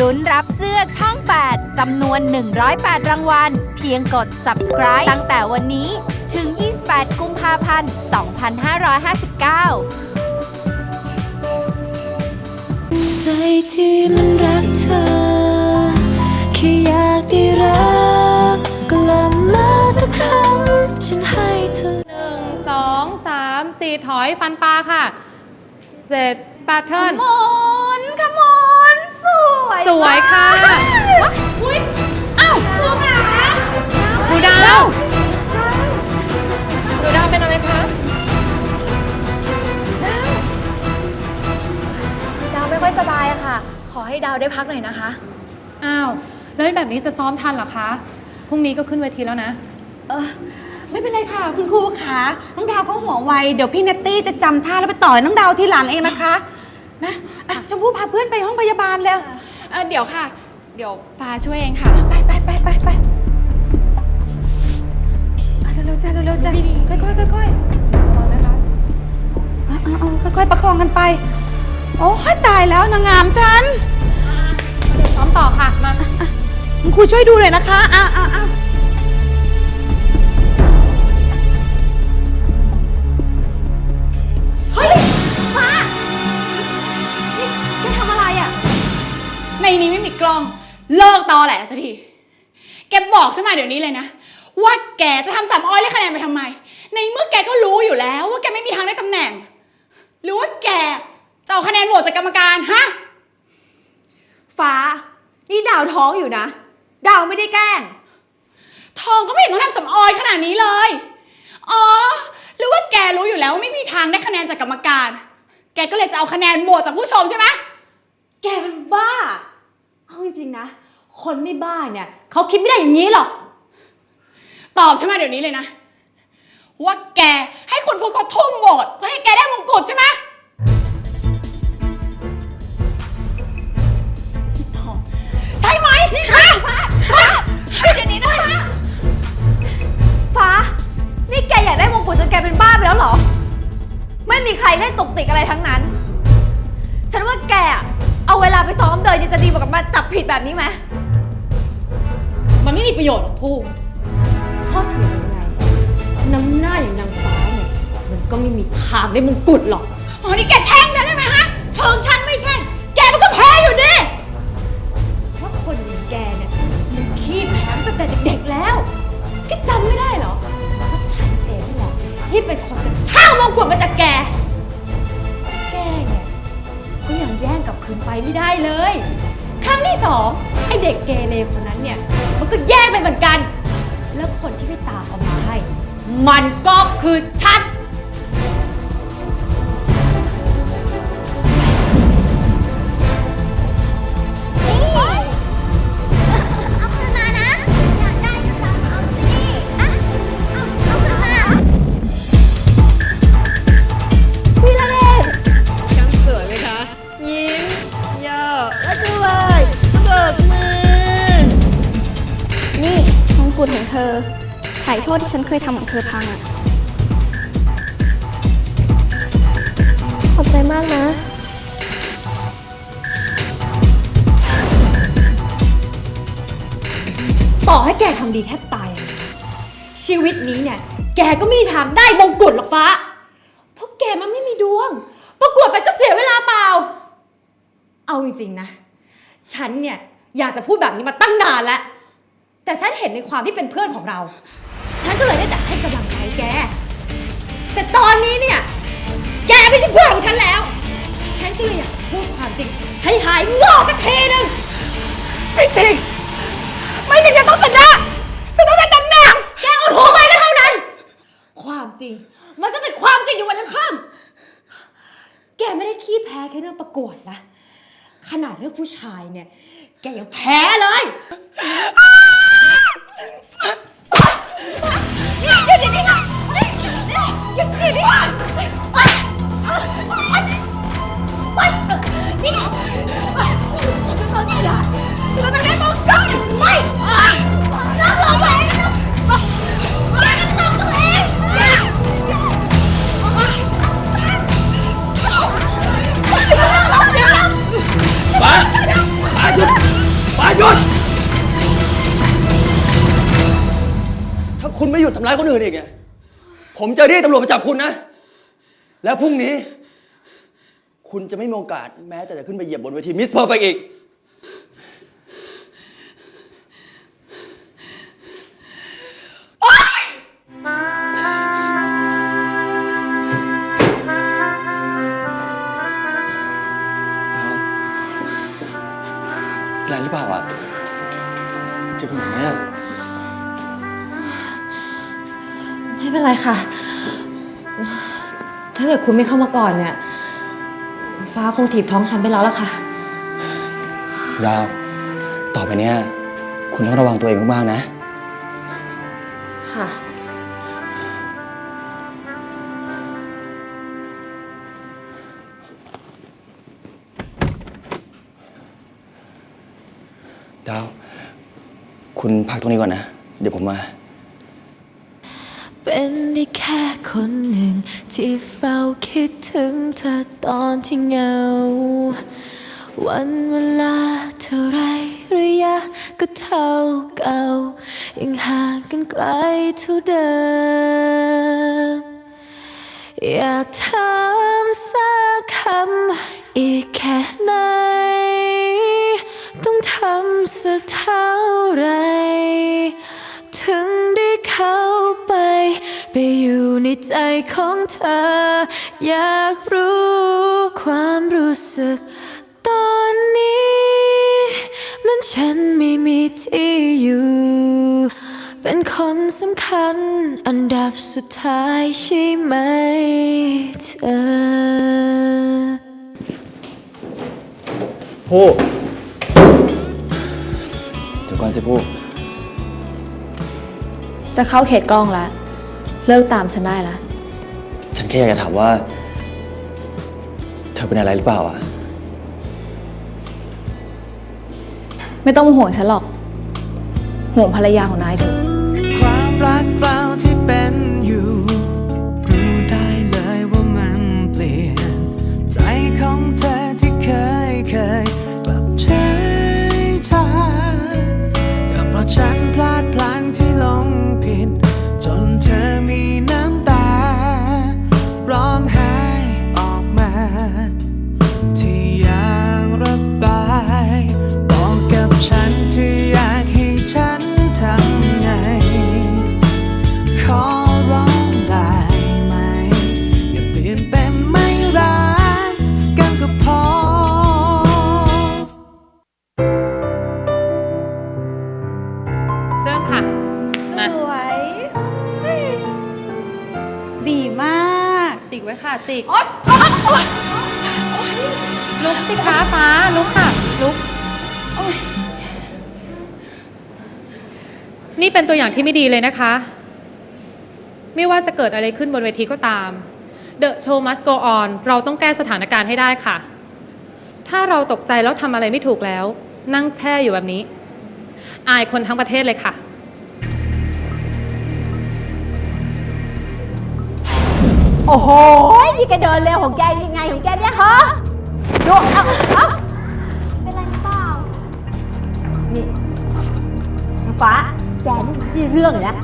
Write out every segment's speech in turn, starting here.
ลุ้นรับเสื้อช่อง 8 จำนวน 108 รางวัล เพียงกด subscribe ตั้งแต่วันนี้ถึง 28 กุมภาพันธ์ 2559ใจที่มันรักเธอ แค่อยากได้รักกลับมาสักครั้ง ฉันให้เธอหนึ่งสองสามสี่ถอยฟันปลาค่ะเจ็ดแปดเทิร์นมนขมอนส วยสวยค่ะ อุ้ยอ้าวลูกหลาหนูดาวหนูดาวเป็นอะไรคะ ดาวไม่ค่อยสบายอะค่ะ ขอให้ดาวได้พักหน่อยนะคะ อ้าว แล้วแบบนี้จะซ้อมทันเหรอคะ พรุ่งนี้ก็ขึ้นเวทีแล้วนะไม่เป็นไรค่ะ คุณครูขาน้องดาวก็หัวไว เดี๋ยวพี่เนตตี้จะจำท่าแล้วไปต่อยน้องดาวทีหลังเองนะคะ นะอะชมพู่พาเพื่อนไปห้องพยาบาลเร็วเอ่อเดี๋ยวค่ะ เดี๋ยวฟ้าช่วยเองค่ะ ไปไปไปไปไปอะเร็วๆจ้าเร็วๆจ้าค่อยๆค่อยๆนะคะเอาเอาเอาค่อยๆประคองกันไป โอ้ยตายแล้วนางงามฉันเดี๋ยวซ้อมต่อค่ะมาคุณครูช่วยดูหน่อยนะคะอะอะอะ นนี้ไม่มีกล้อง เลิกตอแหละสักทีแกบอกฉันมาเดี๋ยวนี้เลยนะ ว่าแกจะทำสามอ้อยเลขคะแนนไปทำไม ในเมื่อแกก็รู้อยู่แล้ว ว่าแกไม่มีทางได้ตำแหน่ง หรือว่าแกจะเอาคะแนนโหวตจากกรรมการฮะ ฟ้า นี่ดาวท้องอยู่นะ ดาวไม่ได้แกล้ง ทองก็ไม่เห็นต้องทำสำออยขนาดนี้เลย อ๋อ หรือว่าแกรู้อยู่แล้วว่าไม่มีทางได้คะแนนจากกรรมการ แกก็เลยจะเอาคะแนนโหวตจากผู้ชมใช่ไหม แกเป็นบ้าเอาจ ริง ๆ นะ คนไม่บ้าเนี่ยเขาคิดไม่ได้อย่างนี้หรอก ตอบฉันมาเดี๋ยวนี้เลยนะ ว่าแกให้คุณพูดเขาทุ่มโหวตเพื่อให้แกได้มงกุฎใช่ไหมใช่ไหมนี่ค่ะฟ้าฟ้าเดี๋ยวนี้นะฟ้าฟ้า นี่แกอยากได้มงกุฎจนแกเป็นบ้าไปแล้วเหรอ ไม่มีใครเล่นตกติกอะไรทั้งนั้น ฉันว่าแกอะเอาเวลาไปซ้อมเดินยังจะดี ผิดแบบนี้ไหม มันไม่มีประโยชน์หรอกพูเพราะถึงยังไง น้ำหน้าอย่างนางฟ้าเนี่ย มันก็ไม่มีทางได้มงกุฎหรอก อ๋อนี่แกแช่งฉันใช่ไหมฮะเทิงฉันไม่ใช่ แกมันก็แพ้อยู่ดิ เพราะคนอย่างแกเนี่ยมันขี้แพ้มาตั้งแต่เด็กๆแล้วแกจำไม่ได้เหรอว่าฉันเองนี่แหละที่เป็นคนกระช่างมงกุฎมาจากแก แกเนี่ยก็ยังแย่งกลับคืนไปไม่ได้เลยครั้ งที่สองไอเด็กเกเรคนนั้นเนี่ย มันก็แย่งไปเหมือนกัน แล้วคนที่ไม่ตามเอามาให้ มันก็คือฉัน กุฎของเธอไถ่โทษที่ฉันเคยทำของเธอพังอะขอบใจมากนะ ต่อให้แกทำดีแทบตายอะชีวิตนี้เนี่ย แกก็ไม่มีทางได้มงกุฎหรอกฟ้า เพราะแกมันไม่มีดวง ประกวดไปก็เสียเวลาเปล่า เอาจริงๆนะ ฉันเนี่ย อยากจะพูดแบบนี้มาตั้งนานแล้ว แต่ฉันเห็นในความที่เป็นเพื่อนของเรา ฉันก็เลยได้แต่ให้กำลังใจแก แต่ตอนนี้เนี่ย แกไม่ใช่เพื่อนของฉันแล้ว ฉันก็เลยอยากพูดความจริง ให้หายโง่สักทีหนึ่งไม่จริงไม่จริงฉันต้องชนะฉันต้องได้ตำแหน่งแกอดหัวไปก็เท่านั้น ความจริง มันก็เป็นความจริงอยู่วันยังค่ำแกไม่ได้ขี้แพ้แค่เรื่องประกวดนะ ขนาดเรื่องผู้ชายเนี่ย แกยังแพ้เลย นี่หยุดเดี๋ยวนี้นะนี่หยุดเดี๋ยวนี้นะไปไปไปนี่ฉันก็เข้าใจได้ฉันจะต้องได้มงกุฎไม่นั่งลงไปแกนั่งลงตัวเองฟ้าฟ้าหยุดหยุด คุณไม่หยุดทำร้ายคนอื่นอีกเนี่ยผมจะเรียกตำรวจมาจับคุณนะ แล้วพรุ่งนี้ คุณจะไม่มีโอกาสแม้แต่จะขึ้นไปเหยียบบนเวทีมิสเพอร์เฟกอีกดาวเป็นหรือเปล่าอะเจ็บตรงไหนไหมอะ ไม่เป็นไรค่ะ ถ้าเกิดคุณไม่เข้ามาก่อนเนี่ย ฟ้าคงถีบท้องฉันไปแล้วล่ะค่ะ ดาว ต่อไปเนี้ยคุณต้องระวังตัวเองมากๆนะ ค่ะ ดาว คุณพักตรงนี้ก่อนนะ เดี๋ยวผมมา เป็นได้แค่คนหนึ่ง ที่เฝ้าคิดถึงเธอตอนที่เหงา วันเวลาเท่าไรระยะก็เท่าเก่า ยังห่างกันไกลเท่าเดิม อยากถามสักคำอีกแค่ไหน ต้องทำสักเท่าไร อยู่ในใจของเธอ อยากรู้ความรู้สึกตอนนี้ มันฉันไม่มีที่อยู่ เป็นคนสำคัญอันดับสุดท้ายใช่ไหมเธอ ผู้เดี๋ยวก่อนสิผู้จะเข้าเขตกล้องแล้ว เลิกตามฉันได้แล้วฉันแค่อยากจะถามว่า เธอเป็นอะไรหรือเปล่าอะไม่ต้องมาห่วงฉันหรอก ห่วงภรรยาของนายเถอะ ความรักเปล่าที่เป็น กจิกไว้ค่ะจิกลุกสิคะฟ้าลุกค่ะ ลุกนี่เป็นตัวอย่างที่ไม่ดีเลยนะคะ ไม่ว่าจะเกิดอะไรขึ้นบนเวทีก็ตาม The show must go on เราต้องแก้สถานการณ์ให้ได้ค่ะ ถ้าเราตกใจแล้วทำอะไรไม่ถูกแล้ว นั่งแช่อยู่แบบนี้ อายคนทั้งประเทศเลยค่ะ โอ้โหนี่แกเดินเร็วของแกยังไงของแกเนี่ยฮะดูเอาเอาเป็นไรหรือเปล่า นี่ฟ้าแกนี่มีเรื่องเลยนะ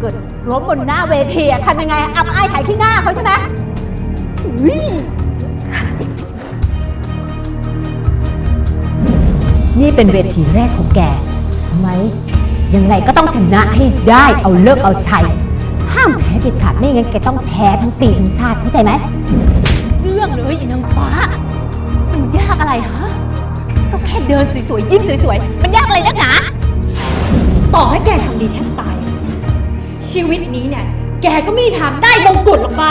เกิดล้มบนหน้าเวทีอะทำยังไงอับอายขายขี้หน้าเขาใช่ไหมอุ๊ยนี่เป็นเวทีแรกของแกทำไมยังไงก็ต้องชนะให้ได้ เอาเลิกเอาชัยามแพ้เด็ดขาดไม่งั้นแกต้องแพ้ทั้งปีทั้งชาติเข้าใจไหม เรื่องเลยอีนางฟ้า มันยากอะไรฮะ ก็แค่เดินสวยๆยิ้มสวยๆ มันยากอะไรนักหนา ต่อให้แกทำดีแทบตาย ชีวิตนี้เนี่ย แกก็ไม่มีทางได้มงกุฎหรอกฟ้า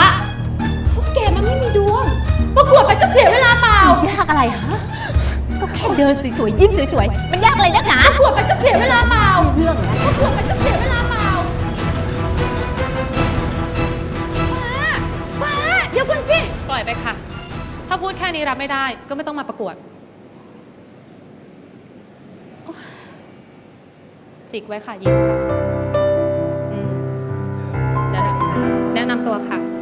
เพราะแกมันไม่มีดวงประกวดไปก็เสียเวลาเปล่า ยากอะไรฮะ ก็แค่เดินสวยๆยิ้มสวยๆ มันยากอะไรนักหนาประกวดไปก็เสียเวลาเปล่า เรื่องนะประกวดไปก็เสียเวลาเปล่าฟ้า ล่อยไปค่ะ ถ้าพูดแค่นี้รับไม่ได้ ก็ไม่ต้องมาประกวดโอ๊ยจิกไว้ค่ะยิ้มค่ะอืมแนะนำแนะนำตัวค่ะ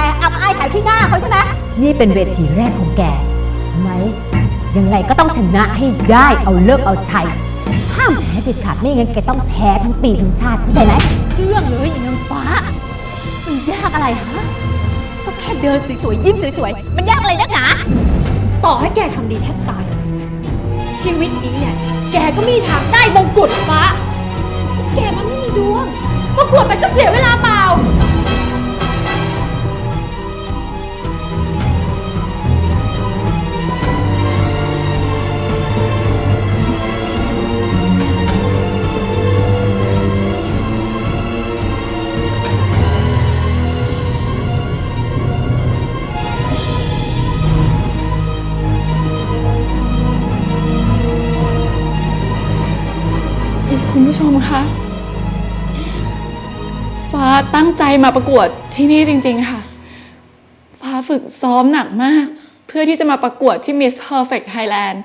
งไงอับอายขายที่หน้าเขาใช่ไหมนี่เป็นเวทีแรกของแกไหมยังไงก็ต้องชนะให้ได้เอาเลิกเอาชัยห้ามแพ้เด็ดขาดไม่งั้นแกต้องแพ้ทั้งปีทั้งชาติเข้าใจไหมเรื่องเลยอีนางฟ้า มันยากอะไรฮะ ก็แค่เดินสวยๆยิ้มสวยๆ มันยากอะไรนักหนา ต่อให้แกทำดีแทบตาย ชีวิตนี้เนี่ย แกก็ไม่มีทางได้มงกุฎหรอกฟ้าเพราะแกมันไม่มีดวงประกวดไปก็เสียเวลาเปล่า คะ ฟ้าตั้งใจมาประกวดที่นี่จริง ๆ ค่ะ ฟ้าฝึกซ้อมหนักมาก เพื่อที่จะมาประกวดที่ Miss Perfect Thailand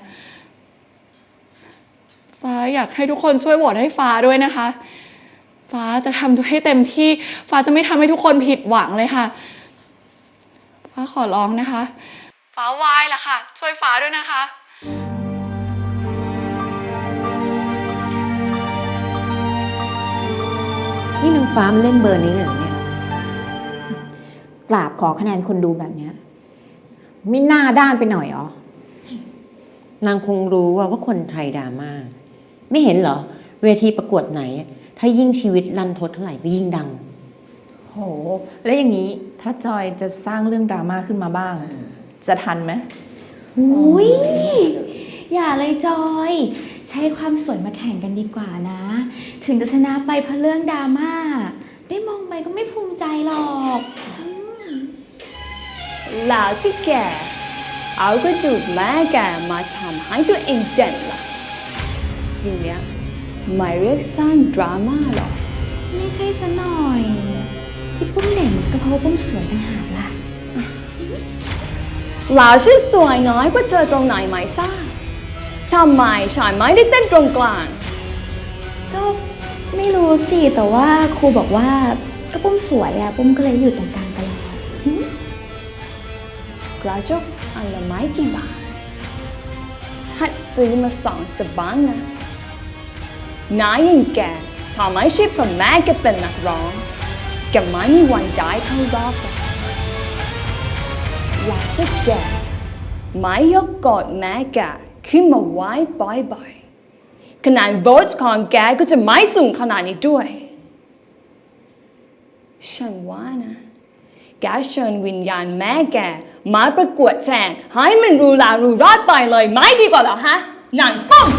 ฟ้าอยากให้ทุกคนช่วยโหวตให้ฟ้าด้วยนะคะ ฟ้าจะทำให้เต็มที่ ฟ้าจะไม่ทำให้ทุกคนผิดหวังเลยค่ะ ฟ้าขอร้องนะคะ ฟ้าวายละค่ะ ช่วยฟ้าด้วยนะคะ นี่นางฟ้ามันเล่นเบอร์นี้เลยเหรอเนี่ยกราบขอคะแนนคนดูแบบเนี้ยไม่น่าด้านไปหน่อยเหรอนางคงรู้ว่าว่าคนไทยดราม่าไม่เห็นเหรอ เวทีประกวดไหน ถ้ายิ่งชีวิตรันทดเท่าไหร่ก็ยิ่งดัง โห แล้วอย่างนี้ถ้าจอยจะสร้างเรื่องดราม่าขึ้นมาบ้าง จะทันไหมอุ้ยอย่าเลยจอยใช้ความสวยมาแข่งกันดีกว่านะ ถึงจะชนะไปเพราะเรื่องดราม่า ได้มองไปก็ไม่ภูมิใจหรอกแล้วที่แกเอากระดูกแม่แกมาทำให้ตัวเองเด่นล่ะอย่างเนี้ยไม่เรียกสร้างดราม่าหรอก ไม่ใช่ซะหน่อย ที่ปุ้มเด่นก็เพราะว่าปุ้มสวยต่างหากล่ะแล้วฉันสวยน้อยกว่าเธอตรงไหนไหมซ่า ทำไมฉันไม่ได้เต้นตรงกลาง ก็ไม่รู้สิ แต่ว่าครูบอกว่าก็ปุ้มสวยอะปุ้มก็เลยอยู่ตรงกลางตลอดกระจกอันละไม่กี่บาทหัดซื้อมาสองสบังนะนายยังแกทำไมใช่เพราะแม่แกเป็นนักร้องแกไม่มีวันได้เข้ารอบหรอกและถ้าแกไม่ยกกอดแม่แก ขึ้นมาไว้บ่อยๆ ขนาดโหวตของแกก็จะไม่สูงขนาดนี้ด้วย ฉันว่านะ แกเชิญวิญญาณแม่แกมาประกวดแทนให้มันรู้ลารู้รอดไปเลยไม่ดีกว่าเหรอฮะนางป้อม